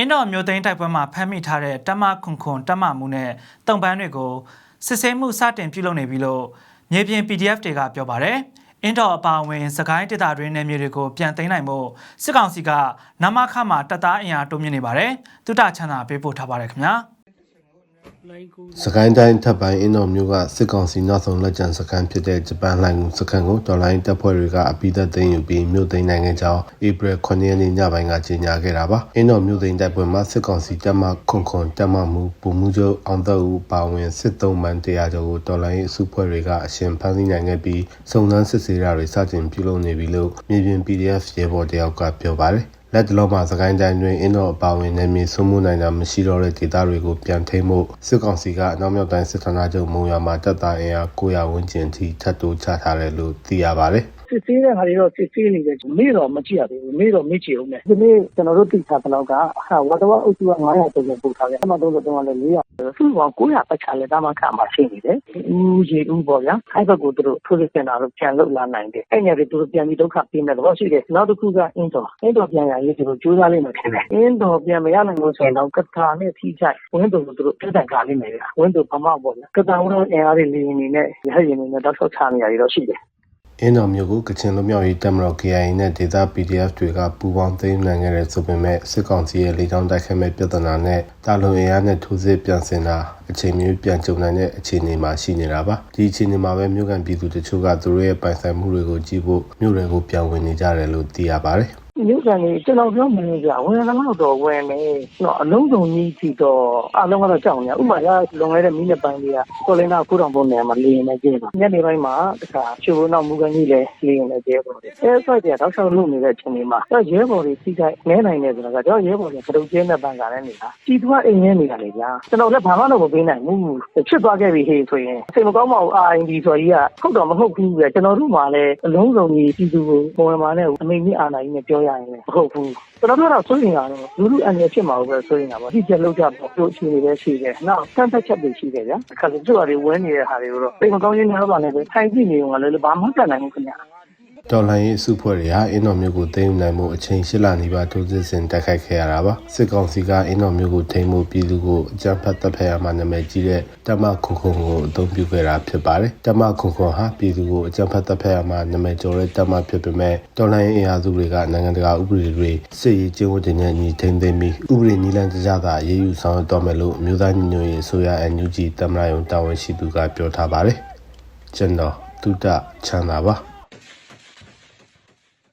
အင်းတော်မြို့သိမ်းတိုက်ပွဲမှာဖမ်းမိထားတဲ့တမခွန်ခွန်တမမှုနဲ့တုံပန်းတွေကိုစစ်ဆေးမှုစတင်ပြုလုပ်နေပြီလို့မြေပြင် PDF တွေကပြောပါတယ်။အင်းတော်အပါအဝင်စကိုင်းဒေသတွင်းနယ်မြေတွေကိုပြန်သိမ်းနိုင်ဖို့စစ်ကောင်စီကနမခမှာတပ်သားအင်အားတိုးမြင့်နေပါတယ်။တုတချမ်းသာပေးပို့ထားပါတယ်ခင်ဗျာ။ စကိုင်းတိုင်းထပ်ပိုင်းအင်းတော်မျိုးကစစ်ကောင်စီနောက်ဆုံးလက်ကျန်စခန်းဖြစ်တဲ့ဂျပန်လှိုင်ကူစခန်းကိုတော်လိုင်းတပ်ဖွဲ့တွေကအပိသက်သိမ်းယူပြီးမြို့သိမ်းနိုင်ငံကြောင်းဧပြီ9ရက်နေ့ညပိုင်းကကြေညာခဲ့တာပါအင်းတော်မြို့သိမ်းတိုက်ပွဲမှာစစ်ကောင်စီတပ်မခွန်ခွန်တပ်မမှုပုံမှုချုပ်အောင်သက်ဦးပါဝင်စစ်သုံးမှန်တရားကျော်ကိုတော်လိုင်းအစုဖွဲ့တွေကအရှင်ဖမ်းဆီးနိုင်ခဲ့ပြီးစုံစမ်းစစ်ဆေးတာတွေစတင်ပြုလုပ်နေပြီလို့မြေပြင် PDF ရဲဘော်တယောက်ကပြောပါတယ် လက်တလုံးမှာစကိုင်းတိုင်းတွင်အင်းတော်အပါဝင်နယ်မြေဆွမှုနိုင်တာမရှိတော့တဲ့ဒေသတွေကိုပြန်ထိမှုစစ်ကောင်စီကအနောက်မြောက်တိုင်းစစ်ဌာနချုပ်မုံရွာမှာတပ်သားအင်အား900ဝန်းကျင်ထိထပ်တိုးချထားတယ်လို့သိရပါတယ်။ စစ်ဆေးတဲ့ဟာတွေတော့စစ်ဆေးနေတယ်မေ့တော့မကြည့်ရသေးဘူးမေ့တော့မေ့ချင်အောင်မယ်ဒီနေ့ကျွန်တော်တို့သိထားသလောက်ကဟာဝါတော်အုပ်စုက900ကျော်ပို့ထားတယ်အမှ33ကလည်း400စုပေါင်း900ပတ်ချာလဲတာမခမှာရှိနေတယ်ဦးကြီးဦးပေါ့ဗျာအဲ့ဘက်ကိုသူတို့ထိုးစစ်ဆင်တာတော့ပြန်လုပ်လာနိုင်တယ်အဲ့ညတွေသူတို့ပြန်ပြီးဒုက္ခပေးမယ်တော့ရှိတယ်နောက်တစ်ခုကအင်းတော်အင်းတော်ပြန်ရရေးသူတို့ကြိုးစားလိမ့်မယ်ထင်တယ်အင်းတော်ပြန်မရနိုင်လို့ဆိုရင်တော့ကထာနဲ့ထိချိုက်ဝင်းတော်ကိုသူတို့ပြတ်တက်ကားလိမ့်မယ်ဗျာဝင်းတော်ဗမာပေါ့ဗျာကထာဝရအင်အားတွေလင်းနေနဲ့ရဟရင်နေနဲ့တောက်လျှောက်ချနေရတော့ရှိတယ် အင်းတော်မျိုးကိုကချင်လူမျိုးရေးတပ်မတော် KIA နဲ့ဒေသ PDF တွေကပူးပေါင်းသိမ်းနိုင်ခဲ့တဲ့ဆိုပေမဲ့စစ်ကောင်စီရဲ့လေကြောင်းတိုက်ခိုက်မဲ့ပြဿနာနဲ့တာလုံအင်အားနဲ့ထိုးစစ်ပြန်ဆင်တာအချိန်မျိုးပြန်ကြုံနိုင်တဲ့အခြေအနေမှာရှိနေတာပါဒီအခြေအနေမှာပဲမြို့ကန်ပြည်သူတချို့ကသူတို့ရဲ့ပိုင်ဆိုင်မှုတွေကိုကြည့်ဖို့မြို့တွေကိုပြန်ဝင်နေကြတယ်လို့သိရပါတယ် မြို့ကန်ကြီးကျွန်တော်ပြောမလို့ကြာဝင်လာတော့ဝင်နေတော့အလုံးစုံကြီးကြည့်တော့အလုံးကတော့ကြောက်နေဥမာရလွန်ခဲ့တဲ့မိနစ်ပိုင်းလေးကကိုလင်းနာကိုတော်ပုံနေမှာလေနေကြပါညနေပိုင်းမှာတခါချိုးနောက်မူကန်ကြီးလည်းလေနေကြပါအဲဆိုက်တဲ့တောက်လျှောက်လုပ်နေတဲ့အချိန်လေးမှာတော့ရဲဘော်တွေစီးတိုင်းနဲနိုင်နေဆိုတာကတော့ရဲဘော်တွေကတုတ်ကျင်းတဲ့ပန်းကလည်းနေတာကြည်သူကအိမ်ရင်းနေတာလေဗျာကျွန်တော်လည်းဘာမှတော့မပေးနိုင်ဘူးဖြစ်သွားခဲ့ပြီဟေးဆိုရင်စိတ်မကောင်းပါဘူး RND ဆိုကြီးကဟုတ်တော့မဟုတ်ဘူးပဲကျွန်တော်တို့မှလည်းအလုံးစုံကြီးပြည်သူကိုပုံမှန်နဲ့အမိန့်ကြီးအာဏာကြီးနဲ့ပြောရရင်မဟုတ်ဘူးကျွန်တော်တို့ကတော့စိုးရင်တာတော့လူလူအန်ရဖြစ်မှာပဲစိုးရင်တာပေါ့ဒီချက်လောက်ကြပေါ့တို့အခြေအနေပဲရှိတယ်နောက်တန်းသက်ချက်တွေရှိတယ်ဗျာအခါကျသူ့ဟာတွေဝင်းနေတဲ့ဟာတွေကိုတော့စိတ်မကောင်းရင်းများပါနဲ့ပဲထိုင်ကြည့်နေုံကလည်းဘာမှမတတ်နိုင်ဘူးခင်ဗျာ တော်လှန်ရေးအစုဖွဲ့တွေဟာအင်းတော်မျိုးကိုသိမ်းယူနိုင်မှုအချိန်၈လနီးပါးထိုးစစ်ဆင်တိုက်ခိုက်ခဲ့ရတာပါစစ်ကောင်စီကအင်းတော်မျိုးကိုထိန်းမှုပြည်သူကိုအကြမ်းဖက်တပ်ဖက်ရမှနာမည်ကြီးတဲ့တမခုခုကိုအသုံးပြုခဲ့တာဖြစ်ပါတယ်တမခုခုဟာပြည်သူကိုအကြမ်းဖက်တပ်ဖက်ရမှနာမည်ကျော်တဲ့တမဖြစ်ပေမဲ့တော်လှန်ရေးအင်အားစုတွေကနိုင်ငံတကာဥပဒေတွေစစ်ရေးကျင့်ဝတ်တွေနဲ့ညီထိန်းသိမ်းပြီးဥပဒေနည်းလမ်းတကျသာအရေးယူဆောင်ရွက်တော်မယ်လို့အမျိုးသားညီညွတ်ရေးအစိုးရ NUG တမန်ယုံတာဝန်ရှိသူကပြောထားပါတယ်ကျွန်တော်တုဒ္ဒချမ်းသာပါ